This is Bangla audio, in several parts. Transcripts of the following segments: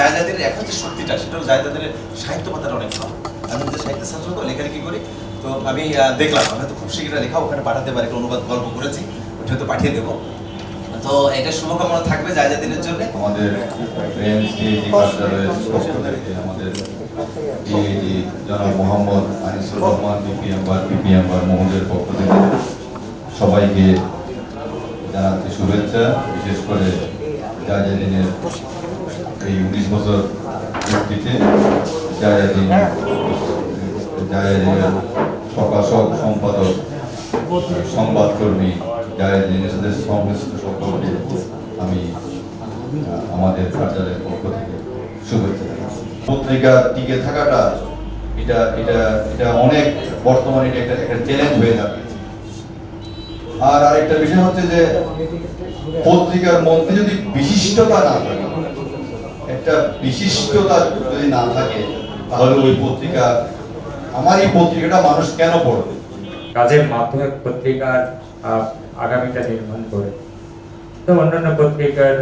জায়দাদের এখন যে শক্তিটা সেটা জায়দাদের সাহিত্য পাতাটা অনেক ভালো। আমি যে সাহিত্য ছাত্র, তো লেখালেখি করি, তো আমি দেখলাম, আমি হয়তো খুব শীঘ্রই লেখা, ওখানে পাঠাতে পারি অনুবাদ গল্প করেছি, ওটা হয়তো পাঠিয়ে দেবো। তো এটা শুভকামনা থাকবে জায়দাদিনের জন্য। আমাদের মোহাম্মদ রহমান সবাইকে জানাচ্ছি শুভেচ্ছা, বিশেষ করে জাহাজেদিনের এই উনিশ বছর জাহাজেদিনের প্রকাশক সম্পাদক সংবাদকর্মী জাহাজেদিনের সাথে সংশ্লিষ্ট সকলকে আমি আমাদের কার্যালয়ের পক্ষ থেকে শুভেচ্ছা। পত্রিকা টিকে থাকাটা, এটা এটা এটা অনেক বর্তমানে এটা একটা একটা চ্যালেঞ্জ হয়ে দাঁড়িয়েছে আর আরেকটা বিষয় হচ্ছে যে, পত্রিকার মধ্যে যদি বিশিষ্টতা না থাকে একটা বিশিষ্টতা যদি না থাকে, তাহলে ওই পত্রিকা, আমার এই পত্রিকাটা মানুষ কেন পড়বে? কাজের মাধ্যমে পত্রিকার আগামীটা নির্মাণ করে। তো অন্যান্য পত্রিকার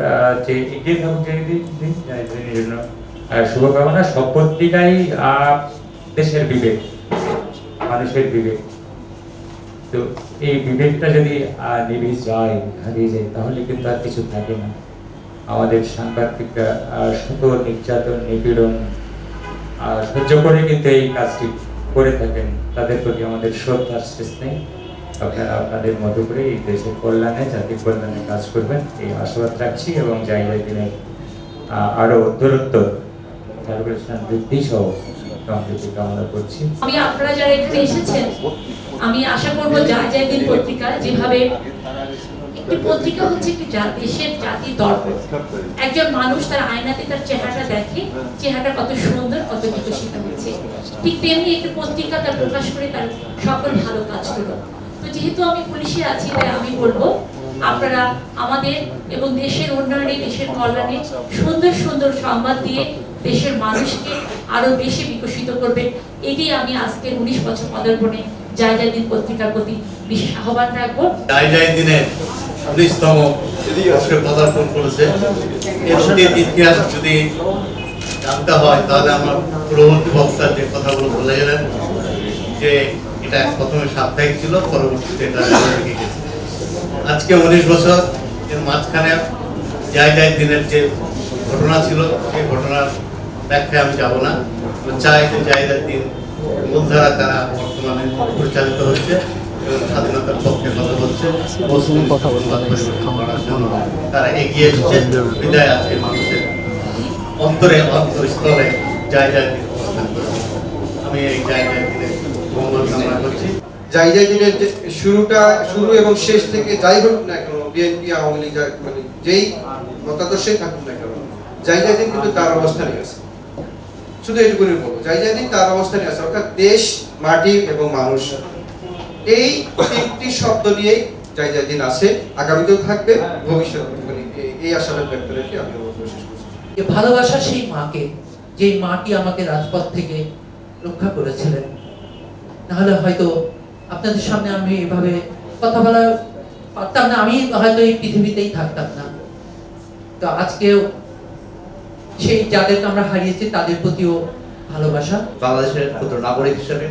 যে এগিয়ে থাকুক জন্য শুভকামনা, সব পত্রিকাই দেশের বিবেক, মানুষের বিবেক। তো এই বিবেকটা যদি নিভে যায়, হারিয়ে যায়, তাহলে কিন্তু আর কিছু থাকে না। আমাদের সাংবাদিকরা শত নির্যাতন, নিপীড়ন সহ্য করে কিন্তু এই কাজটি করে থাকেন। তাদের প্রতি আমাদের শ্রদ্ধার শেষ নেই আপনারা আপনাদের মতো করে এই দেশের কল্যাণে, জাতির কল্যাণে কাজ করবেন। এই আশাবাদ রাখছি এবং যাই জায়গায় দিনে আরও ক্যালকুলেশন বৃদ্ধি করছি। আমি আপনারা যারা এখানে এসেছেন, আমি আশা করব যা যা দিন পত্রিকা যেভাবে একটি পত্রিকা হচ্ছে একটি দেশের জাতির দর্পণ। একজন মানুষ তার আয়নাতে তার চেহারাটা দেখে, চেহারাটা কত সুন্দর, কত বিকশিত হচ্ছে। ঠিক তেমনি একটি পত্রিকা তার প্রকাশ করে তার সকল ভালো কাজগুলো তো যেহেতু আমি পুলিশে আছি, তাই আমি বলব, আপনারা আমাদের এবং দেশের উন্নয়নে, দেশের কল্যাণে সুন্দর সুন্দর সংবাদ দিয়ে দেশের মানুষকে আরও বেশি বিকশিত করবে এটি আমি আজকে উনিশ বছর পদার্পণে যা যা দিন পত্রিকার প্রতি বিশেষ আহ্বান রাখব। যাই যাই দিনে উনিশতম বর্ষে পদার্পণ করেছে এর ইতিহাস যদি জানতে হয়, তাহলে আমার পূর্ববর্তী বক্তা যে কথাগুলো বলে গেলেন, যে এটা প্রথমে সাপ্তাহিক ছিল, পরবর্তীতে এটা আজকে উনিশ বছর, এর মাঝখানে যাই যাই দিনের যে ঘটনা ছিল, সেই ঘটনার ব্যাখ্যায় আমি যাব না। চাই যে যাই দিন, মূলধারা তারা বর্তমানে পরিচালিত হচ্ছে। স্বাধীনতার পক্ষে কথা বলছে মুসলিম সংবাদ পরিবর্তন করার জন্য তারা এগিয়ে এসছে বিদায় আজকে মানুষের অন্তরে অন্তরস্থলে যাই যাই দিন অবস্থান করেছে আমি এই যাই যাই দিনের মঙ্গল কামনা করছি। যাই যাই দিনের যে শুরুটা শুরু এবং শেষ থেকে যাই হোক না কেন বিএনপি আওয়ামী লীগ মানে যেই মতাদর্শে থাকুক না কেন যাই যাই দিন কিন্তু তার অবস্থানে আছে। শুধু এটুকুনি বলব যাই যাই দিন তার অবস্থানে আছে। অর্থাৎ দেশ মাটি এবং মানুষ এই তিনটি শব্দ নিয়েই যাই যাই দিন আছে আগামীতেও থাকবে ভবিষ্যৎ মানে এই- আশাবাদ ব্যক্ত রেখে আমি শেষ করছি। ভালোবাসা সেই মাকে যেই মাটি আমাকে রাজপথ থেকে রক্ষা করেছিলেন। নাহলে হয়তো আপনাদের সামনে আমি এভাবে কথা বলা পারতাম না আমি হয়তো এই পৃথিবীতেই থাকতাম না। তো আজকেও সেই যাদেরকে আমরা হারিয়েছি তাদের প্রতিও ভালোবাসা। বাংলাদেশের ক্ষুদ্র নাগরিক হিসেবে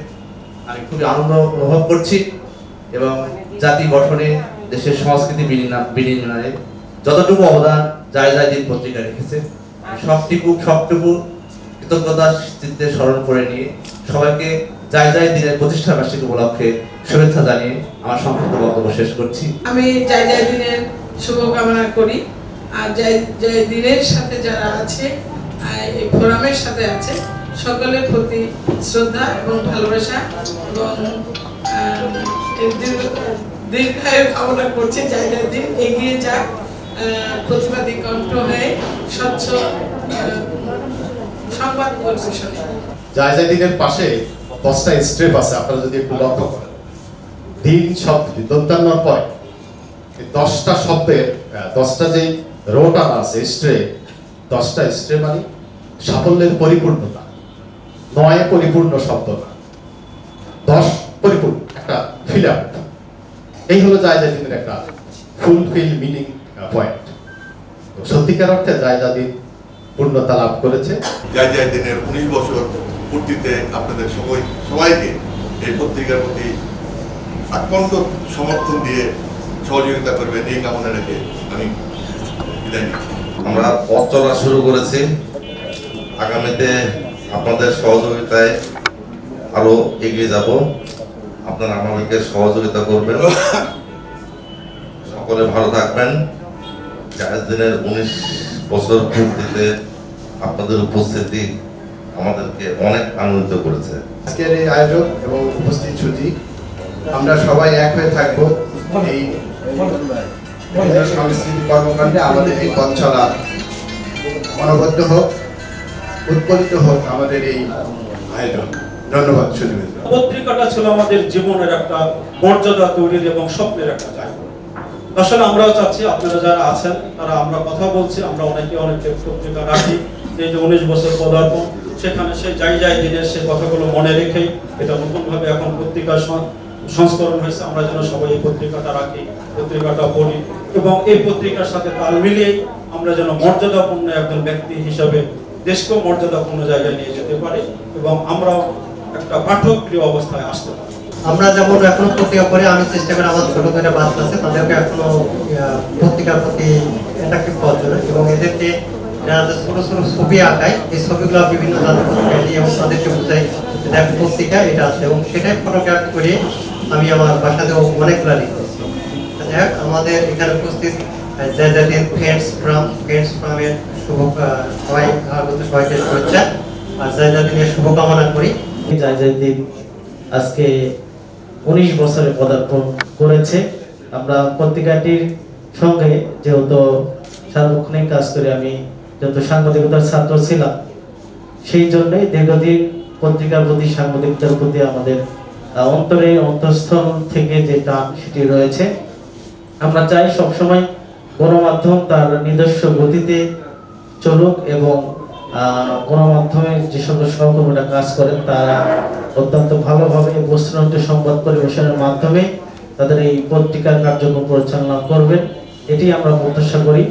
আমি খুবই আনন্দ অনুভব করছি এবং জাতি গঠনে দেশের সংস্কৃতি বিনিময়ে যতটুকু অবদান যায় যায় দিন পত্রিকা রেখেছে সবটুকু সবটুকু কৃতজ্ঞতা চিত্তে স্মরণ করে নিয়ে সবাইকে যায় যায় দিনের প্রতিষ্ঠা বার্ষিকী উপলক্ষে শুভেচ্ছা জানিয়ে আমার সংক্ষিপ্ত বক্তব্য শেষ করছি। আমি জয় জয় দিনের শুভকামনা করি। আর জয় জয় দিনের সাথে যারা আছে এই ফোরামের সাথে আছে সকলের প্রতি শ্রদ্ধা এবং ভালোবাসা এবং দীর্ঘায়ু কামনা করছি জয় জয় দিন এগিয়ে যাক প্রতিবাদী কণ্ঠ হয়ে স্বচ্ছ সংবাদ পরিবেশনে। জায়জাদিনের পাশে দশটা স্ট্রেপ আছে, আপনারা যদি একটু লক্ষ্য করেন। দিন শব্দ দন্তান্নর পরে দশটা শব্দের দশটা যেই রোটান আছে, স্ট্রে, দশটা স্ট্রে মানে সাফল্যের পরিপূর্ণতা। নয় পরিপূর্ণ শব্দ না। দশ পরিপূর্ণ একটা ফিল আপ এই হলো জায়জাদিনের একটা ফুলফিল মিনিং পয়েন্ট সত্যিকার অর্থে জায়জাদিন পূর্ণতা লাভ করেছে। জয় জয় দিনের উনিশ বছর পূর্তিতে আপনাদের সবাই সবাইকে এই পত্রিকার প্রতি আক্রান্ত সমর্থন দিয়ে সহযোগিতা করবেন। এই কামনা রেখে আমি বিদায় নিচ্ছি। আমরা পথ চলা শুরু করেছি। আগামীতে আপনাদের সহযোগিতায় আরও এগিয়ে যাব। আপনারা আমাদেরকে সহযোগিতা করবেন। সকলে ভালো থাকবেন। চার দিনের উনিশ বছর পূর্তিতে আপনাদের উপস্থিতি আমাদেরকে অনেক আনন্দিত করেছে। আজকের এই আয়োজক এবং উপস্থিত সুজি আমরা সবাই এক হয়ে থাকব। এই সাংস্কৃতিক কর্মকাণ্ডে আমাদের এই পথ চলা অনবদ্য হোক। উৎপলিত হোক আমাদের এই আয়োজন। ধন্যবাদ সুযোগ পত্রিকাটা ছিল আমাদের জীবনের একটা মর্যাদা তৈরির এবং স্বপ্নের একটা জায়গা। আসলে আমরাও চাচ্ছি, আপনারা যারা আছেন, তারা আমরা কথা বলছি, আমরা অনেকে অনেকে পত্রিকা রাখি। এই যে উনিশ বছর পদার্পণ, সেখানে সে যাই যাই দিনের সে কথাগুলো মনে রেখেই এটা নতুনভাবে এখন পত্রিকার সং- সংস্করণ হয়েছে। আমরা যেন সবাই এই পত্রিকাটা রাখি, পত্রিকাটা পড়ি এবং এই পত্রিকার সাথে তাল মিলিয়ে আমরা যেন মর্যাদাপূর্ণ একজন ব্যক্তি হিসাবে দেশকেও মর্যাদাপূর্ণ জায়গায় নিয়ে যেতে পারি এবং আমরাও একটা পাঠক প্রিয় অবস্থায় আসতে পারি। আমরা যেমন এখনও পত্রিকা পড়ে আমি চেষ্টা করি আমার ছোট ছোট বাচ্চা আছে, তাদেরকে এখনও পত্রিকার প্রতি অ্যাট্রাক্টিভ করার জন্য এবং এদেরকে যারা ছোট ছোট ছবি আঁকায়, এই ছবিগুলো বিভিন্ন জাতের পত্রিকায় দিই এবং তাদেরকে বোঝাই দেখ, পত্রিকা এটা আছে এবং সেটাই ফটোগ্রাফ করে আমি আমার বাসাতেও অনেকগুলো লিখতেছি যাই আমাদের এখানে উপস্থিত ফ্রেন্ডস ফ্রাম ফ্রেন্ডস ফ্রামের শুভকামনা করি। আজকে উনিশ করেছে। আমরা পত্রিকাটির সঙ্গে যেহেতু সার্বক্ষণিক কাজ করে আমি যেহেতু সাংবাদিকতার ছাত্র ছিলাম, সেই জন্যই দীর্ঘদিন পত্রিকার প্রতি সাংবাদিকতার প্রতি আমাদের অন্তরে অন্তঃস্থল থেকে যে টান সেটি রয়েছে। আমরা চাই সবসময় গণমাধ্যম তার নিজস্ব গতিতে চলুক এবং গণমাধ্যমে যে সকল সহকর্মীরা কাজ করেন, তারা অত্যন্ত ভালোভাবে বস্তুনিষ্ঠ সংবাদ পরিবেশনের মাধ্যমে তাদের এই পত্রিকার কার্যক্রম পরিচালনা করবেন। এটি আমরা প্রত্যাশা করি।